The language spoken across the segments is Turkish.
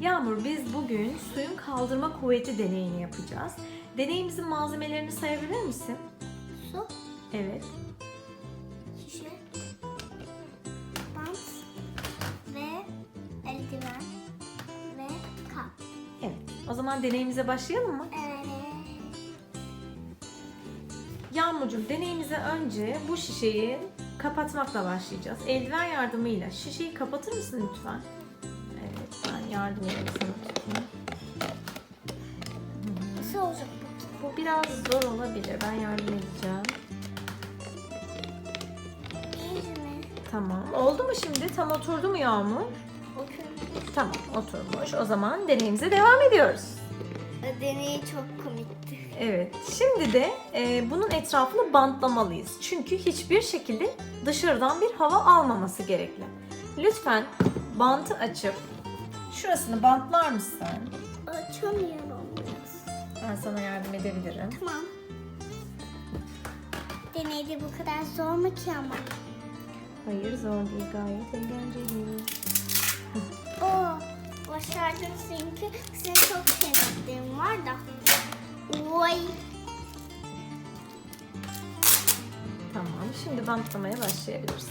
Yağmur biz bugün suyun kaldırma kuvveti deneyini yapacağız. Deneyimizin malzemelerini sayabilir misin? Su, Evet. şişe, bant ve eldiven ve kap. Evet. O zaman deneyimize başlayalım mı? Evet. Yağmurcuğum deneyimize önce bu şişeyi kapatmakla başlayacağız. Eldiven yardımıyla şişeyi kapatır mısın lütfen? Yardım edeyim sana tutayım. Nasıl olacak bu? Bu biraz zor olabilir. Ben yardım edeceğim. İyi mi? Tamam. Oldu mu şimdi? Tam oturdu mu Yağmur? Oturmuş. Tamam oturmuş. O zaman deneyimize devam ediyoruz. Deneyi çok komikti. Evet. Şimdi de e, bunun etrafını bantlamalıyız. Çünkü hiçbir şekilde dışarıdan bir hava almaması gerekli. Lütfen bantı açıp şurasını bantlar mısın? Açamıyorum biraz. Ben sana yardım edebilirim. Tamam. Deneyde bu kadar zor mu ki ama? Hayır zor değil gayet eğlenceli. Oo, başardın çünkü senin çok sevdiklerin var da. Oy. Tamam şimdi bantlamaya başlayabiliriz.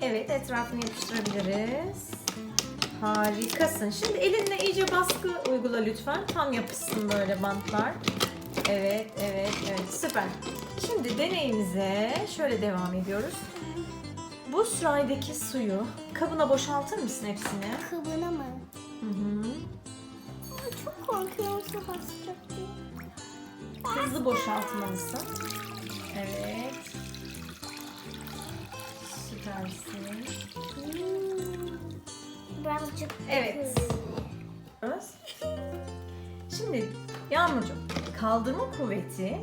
Evet etrafını yapıştırabiliriz. Harikasın. Şimdi elinle iyice baskı uygula lütfen. Tam yapışsın böyle bantlar. Evet, evet, evet. Süper. Şimdi deneyimize şöyle devam ediyoruz. Bu sürahideki suyu kabına boşaltır mısın hepsini? Kıvına mı? Hı hı. Çok korkuyorum su basacak diye. Hızlı boşaltmalısın. Evet. Süpersin. Birazcık Evet. Şimdi Yağmurcuğum, kaldırma kuvveti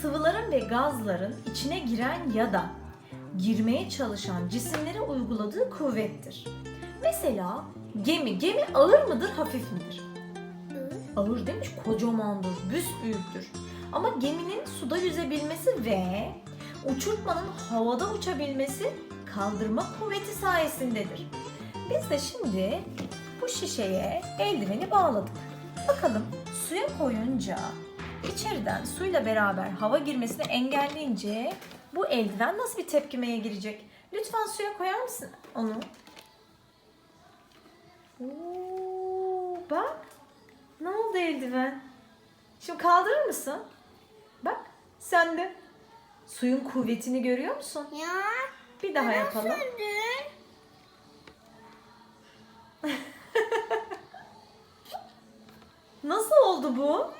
sıvıların ve gazların içine giren ya da girmeye çalışan cisimlere uyguladığı kuvvettir. Mesela gemi, gemi ağır mıdır, hafif midir? Hı. Ağır demiş, kocamandır, büyüktür. Ama geminin suda yüzebilmesi ve uçurtmanın havada uçabilmesi kaldırma kuvveti sayesindedir. Biz de şimdi bu şişeye eldiveni bağladık. Bakalım suya koyunca içeriden suyla beraber hava girmesini engelleyince bu eldiven nasıl bir tepkimeye girecek? Lütfen suya koyar mısın onu? Oo, bak ne oldu eldiven? Şimdi kaldırır mısın? Bak sen de suyun kuvvetini görüyor musun? Ya. Bir daha yapalım. Söndün. Oldu bu?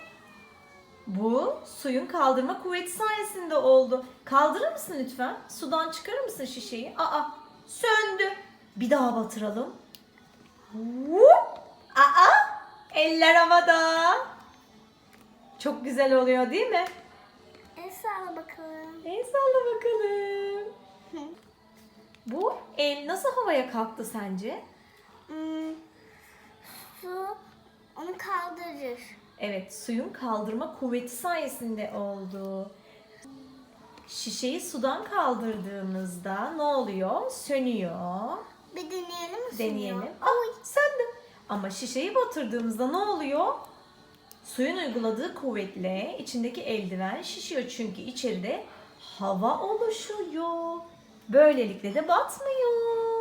Bu suyun kaldırma kuvveti sayesinde oldu. Kaldırır mısın lütfen? Sudan çıkarır mısın şişeyi? Aa söndü. Bir daha batıralım. Hop! Aa eller havada. Çok güzel oluyor değil mi? El salla bakalım. El salla bakalım. Bu el nasıl havaya kalktı sence? Hmm, su onu kaldırır. Evet, suyun kaldırma kuvveti sayesinde oldu. Şişeyi sudan kaldırdığımızda ne oluyor? Sönüyor. Bir deneyelim mi? Deneyelim. Aa, söndü. Ama şişeyi batırdığımızda ne oluyor? Suyun uyguladığı kuvvetle içindeki eldiven şişiyor çünkü içeride hava oluşuyor. Böylelikle de batmıyor.